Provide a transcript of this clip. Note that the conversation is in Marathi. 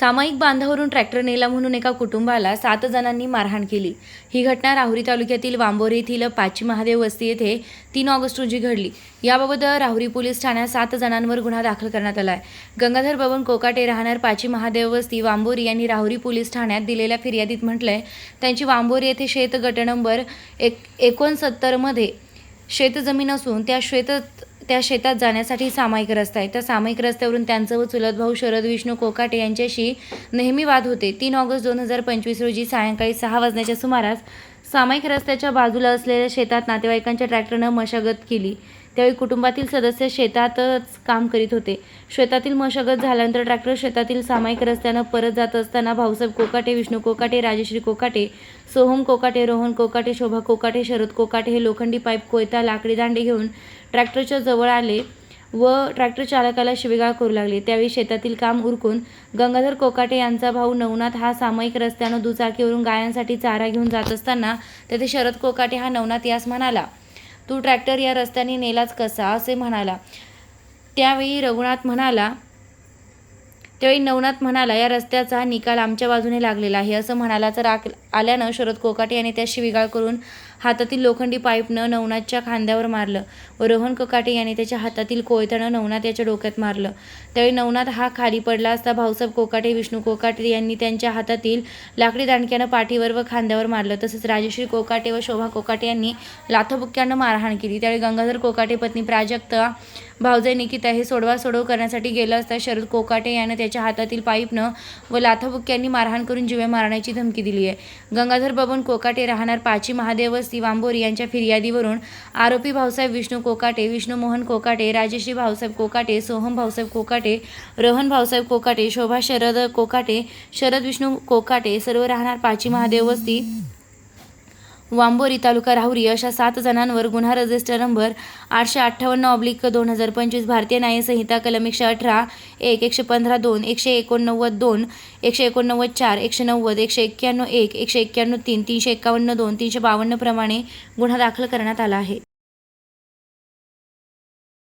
सामायिक बांधावरून ट्रॅक्टर नेला म्हणून एका कुटुंबाला सात जणांनी मारहाण केली. ही घटना राहुरी तालुक्यातील वांबोरे येथील पाची महादेव वस्ती येथे तीन ऑगस्ट रोजी घडली. याबाबत राहुरी पोलीस ठाण्यात सात जणांवर गुन्हा दाखल करण्यात आला आहे गंगाधर बबन कोकाटे राहणार पाची महादेव वस्ती वांबोरी यांनी राहुरी पोलीस ठाण्यात दिलेल्या फिर्यादीत म्हटलंय त्यांची वांबोरी येथे शेत गट नंबर एक एकोणसत्तरमध्ये शेतजमीन असून त्या शेतात त्या शेतात जाण्यासाठी सामायिक रस्ता आहे. त्या सामायिक रस्त्यावरून त्यांचं व चुलत भाऊ शरद विष्णू कोकाटे यांच्याशी नेहमी वाद होते. तीन ऑगस्ट दोन हजार पंचवीस रोजी सायंकाळी सहा वाजण्याच्या सुमारास सामायिक रस्त्याच्या बाजूला असलेल्या शेतात नातेवाईकांच्या ट्रॅक्टरनं मशागत केली. त्यावेळी कुटुंबातील सदस्य शेतातच काम करीत होते. शेतातील मशागत झाल्यानंतर ट्रॅक्टर शेतातील सामायिक रस्त्यानं परत जात असताना भाऊसाहेब कोकाटे विष्णू कोकाटे राजश्री कोकाटे सोहम कोकाटे रोहन कोकाटे शोभा कोकाटे शरद कोकाटे हे लोखंडी पाईप कोयता लाकडी दांडे घेऊन ट्रॅक्टरच्या जवळ आले. व ट्रॅक्टर चालकाला शिवेगाळ करू लागले. त्यावेळी शेतातील काम उरकून गंगाधर कोकाटे यांचा भाऊ नवनाथ हा सामायिक रस्त्यानं दुचाकीवरून गायांसाठी चारा घेऊन जात असताना तेथे शरद कोकाटे हा नवनाथ यास म्हणाला तू ट्रॅक्टर या रस्त्याने नेलाच कसा? असे म्हणाला. त्यावेळी रघुनाथ म्हणाला त्यावेळी नवनाथ म्हणाला या रस्त्याचा निकाल आमच्या बाजूने लागलेला आहे असं म्हणालाचा राग आल्यानं शरद कोकाटे यांनी त्या विगाळ करून हातातील लोखंडी पाईपनं नवनाथच्या खांद्यावर मारलं व रोहन कोकाटे यांनी त्याच्या हातातील कोयत्यानं नवनाथ याच्या डोक्यात मारलं. त्यावेळी नवनाथ हा खाली पडला असता भाऊसाहेब कोकाटे विष्णू कोकाटे यांनी त्यांच्या हातातील लाकडी दांडक्यानं पाठीवर व खांद्यावर मारलं. तसंच राजश्री कोकाटे व शोभा कोकाटे यांनी लाथोबुक्क्यानं मारहाण केली. त्यावेळी गंगाधर कोकाटे पत्नी प्राजक्ता भावजाई निकिता हे सोडवा सोडव करण्यासाठी गेलं असता शरद कोकाटे यानं त्याच्या हातातील पाईपनं व लाथाबुक्क्यांनी मारहाण करून जीवे मारण्याची धमकी दिली आहे. गंगाधर बबन कोकाटे राहणार पाची महादेव वस्ती वांबोरी यांच्या फिर्यादीवरून आरोपी भाऊसाहेब विष्णू कोकाटे विष्णू मोहन कोकाटे राजश्री भाऊसाहेब कोकाटे सोहम भाऊसाहेब कोकाटे रोहन भाऊसाहेब कोकाटे शोभा शरद कोकाटे शरद विष्णू कोकाटे सर्व राहणार पाची महादेव वस्ती वांबोरी तालुका राहुरी अशा सात जणांवर गुन्हा रजिस्टर नंबर आठशे अठ्ठावन्न ऑब्लिक दोन हजार पंचवीस भारतीय न्याय संहिता कलम एकशे अठरा एक एकशे पंधरा दोन एकशे एकोणनव्वद दोन एकशे एकोणनव्वद चार एकशे नव्वद एकशे एक्क्याण्णव एक एकशे एक्क्याण्णव तीन तीनशे एकावन्न दोन तीनशे बावन्न प्रमाणे गुन्हा दाखल करण्यात आला आहे.